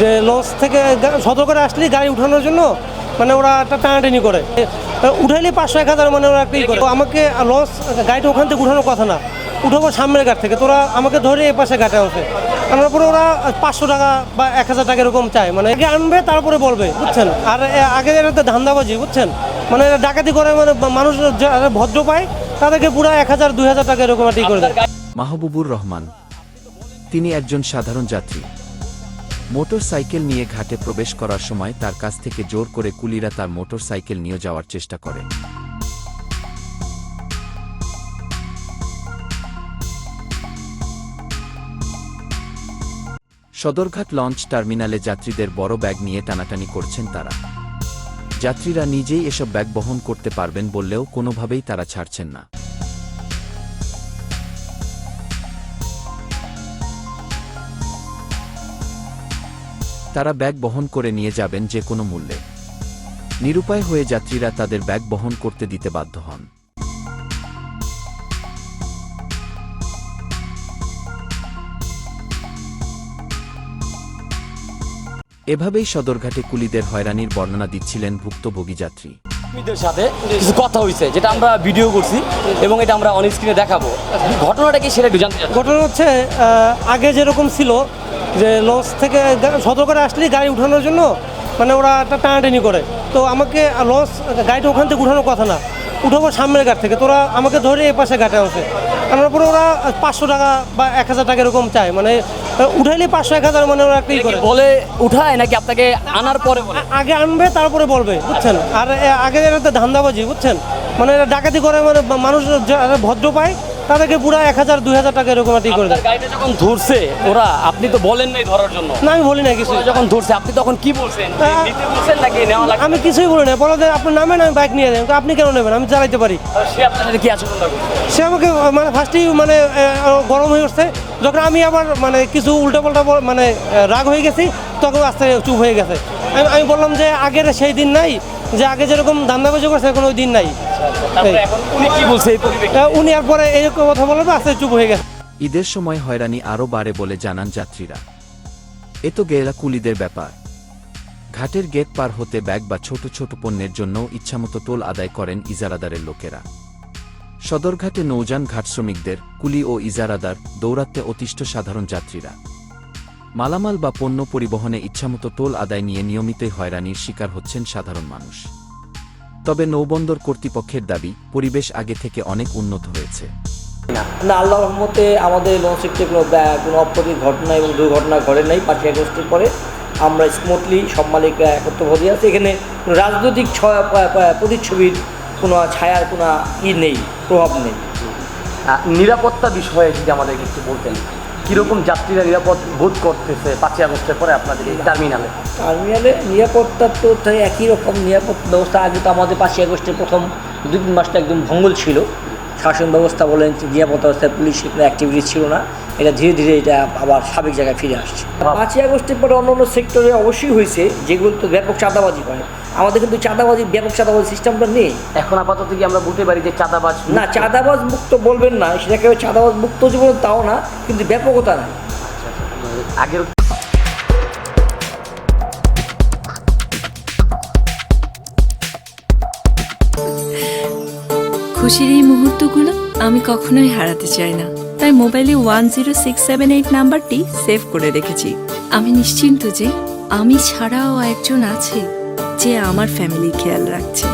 যে লঞ্চ থেকে সতর্ক করে গাড়ি উঠানোর জন্য মানে ওরা একটা টানাটানি করে। উঠাইলে পাঁচশো, এক হাজার মানে ওরা একটা করে। আমাকে লঞ্চ গাড়িটা ওখান থেকে উঠানোর কথা না। উঠাবো সামনের ঘাট থেকে। তোরা আমাকে ধরে এ পাশে ঘাটে আনছে আনার পরে ওরা পাঁচশো টাকা বা এক হাজার টাকা এরকম চায়। মানে আগে আনবে, তারপরে বলবে, বুঝছেন? আর আগে এটা তো ধান্দাবাজি, বুঝছেন? মানে ডাকাতি করে মানে মানুষ ভদ্র পায়, তাদেরকে পুরো এক হাজার, দুই হাজার টাকা এরকম একটা ই করে দেয়। মাহবুবুর রহমান, তিনি একজন সাধারণ যাত্রী। মোটর সাইকেল নিয়ে ঘাটে প্রবেশ করার সময় তার কাছ থেকে জোর করে কুলিরা তার মোটর সাইকেল নিয়ে যাওয়ার চেষ্টা করে। সদরঘাট লঞ্চ টার্মিনালে যাত্রীদের বড় ব্যাগ নিয়ে টানাটানি করছেন তারা। যাত্রীরা নিজেই এসব ব্যাগ বহন করতে পারবেন বললেও কোনোভাবেই তারা ছাড়ছেন না। তারা ব্যাগ বহন করে নিয়ে যাবেন যে কোনো মূল্যে। নিরুপায় হয়ে যাত্রীরা তাদের ব্যাগ বহন করতে দিতে বাধ্য হন। এভাবেই সদরঘাটে কুলিদের হয়রানির বর্ণনা দিচ্ছিলেন ভুক্তভোগী যাত্রী। কর্মীদের সাথে কিছু কথা হয়েছে, যেটা আমরা ভিডিও করছি এবং এটা আমরা অন স্ক্রিনে দেখাবো। ঘটনাটা কি সেটা একটু জানতে। ঘটনা হচ্ছে আগে যেরকম ছিল যে লঞ্চ থেকে সতর্ক করে আসলেই গাড়ি উঠানোর জন্য মানে ওরা একটা টানাটানি করে। তো আমাকে লঞ্চ, গাড়িটা ওখান থেকে উঠানোর কথা না, উঠাবো সামনের ঘাট থেকে। তোরা আমাকে ধরে এ পাশে ঘাটে আনছে। পরে ওরা পাঁচশো টাকা বা এক হাজার টাকা এরকম চায়। মানে উঠাইলে পাঁচশো এক হাজার মানে ওরা একটা বলে উঠায় নাকি আপনাকে আনার পরে আগে আনবে তারপরে বলবে বুঝছেন? আর আগে এটা ধান্দাবাজি বুঝছেন? মানে ডাকাতি করে মানে মানুষ ভদ্র পায় তাদেরকে পুরো এক হাজার দুই হাজার টাকা এরকম একটা করে দেয়। গাড়িটা যখন ধরছে ওরা আপনি তো বলেন নাই ধরার জন্য। না আমি বলি না কিছু। যখন ধরছে আপনি তখন কি বলছেন? নিতে বলছেন নাকি নেওয়া লাগবে? আমি কিছুই বলি না বলো আপনার নামে আমি বাইক নিয়ে যাই। আপনি কেন নেবেন? আমি চালাইতে পারি। সে আপনার সাথে কি আচরণ সে আমাকে মানে ফার্স্টেই মানে গরম হয়ে উঠছে। যখন আমি আবার মানে কিছু উল্টাপাল্টা মানে রাগ হয়ে গেছি তখন আস্তে চুপ হয়ে গেছে। আমি আমি বললাম যে আগের সেই দিন নাই যে আগে যেরকম ধান্দাবাজি করছে এখন ওই দিন নাই। উনি আর পরে এরকম কথা বলবে আস্তে চুপ হয়ে গেছে। ঈদের সময় হয়রানি আরও বাড়ে বলে জানান যাত্রীরা। এ তো গেরা কুলিদের ব্যাপার। ঘাটের গেট পার হতে ব্যাগ বা ছোট ছোট পণ্যের জন্য ইচ্ছামতো টোল আদায় করেন ইজারাদারের লোকেরা। সদরঘাটে নৌযান ঘাট শ্রমিকদের কুলি ও ইজারাদার দৌড়াতে অতিষ্ঠ সাধারণ যাত্রীরা। মালামাল বা পণ্য পরিবহনে ইচ্ছামতো টোল আদায় নিয়ে নিয়মিতই হয়রানির শিকার হচ্ছেন সাধারণ মানুষ। তবে নৌবন্দর কর্তৃপক্ষের দাবি পরিবেশ আগে থেকে অনেক উন্নত হয়েছে। না। আল্লাহ রহমতে আমাদের লঞ্চের কোনো কোনো অপ্রীতির ঘটনা এবং দুর্ঘটনা ঘটে নাই পাঁচই আগস্টের পরে। আমরা স্মুথলি সব মালিকরা একত্রভাবে আছে। এখানে কোনো রাজনৈতিক প্রতিচ্ছবির কোনো ছায়ার কোনো ই নেই প্রভাব নেই। নিরাপত্তা বিষয়ে যদি আমাদের একটু বলতেন। কীরকম যাত্রীরা নিরাপদ বোধ করতেছে পাঁচই আগস্টের পরে আপনাদের এই টার্মিনালে টার্মিনালে নিরাপত্তা তো একই রকম নিরাপত্তা ব্যবস্থা। আগে তো আমাদের পাঁচই আগস্টের প্রথম দুই তিন মাসটা একদম ভঙ্গল ছিল। শাসন ব্যবস্থা বলেন নিরাপত্তা ব্যবস্থায় পুলিশ কোনো অ্যাক্টিভিটি ছিল না। এটা ধীরে ধীরে এটা আবার সাবেক জায়গায় ফিরে আসছে। পাঁচই আগস্টের পরে অন্য অন্য সেক্টরে অবশ্যই হয়েছে যেগুলো তো ব্যাপক চাঁদাবাজি করে। আমাদের কিন্তু চাঁদাবাজি ব্যাপক চাঁদাবাজি সিস্টেমটা নেই। এখন আপাতত কি আমরা বুঝতে পারি যে চাঁদাবাজ না চাঁদাবাজ মুক্ত বলবেন না সেটাকে চাঁদাবাজ মুক্ত জীবন তাও না কিন্তু ব্যাপকতা নাই। আগের খুশির এই মুহূর্তগুলো আমি কখনোই হারাতে চাই না। তাই মোবাইলে one zero six seven eight নাম্বারটি সেভ করে রেখেছি। আমি নিশ্চিন্ত যে আমি ছাড়াও একজন আছে যে আমার ফ্যামিলি খেয়াল রাখছে।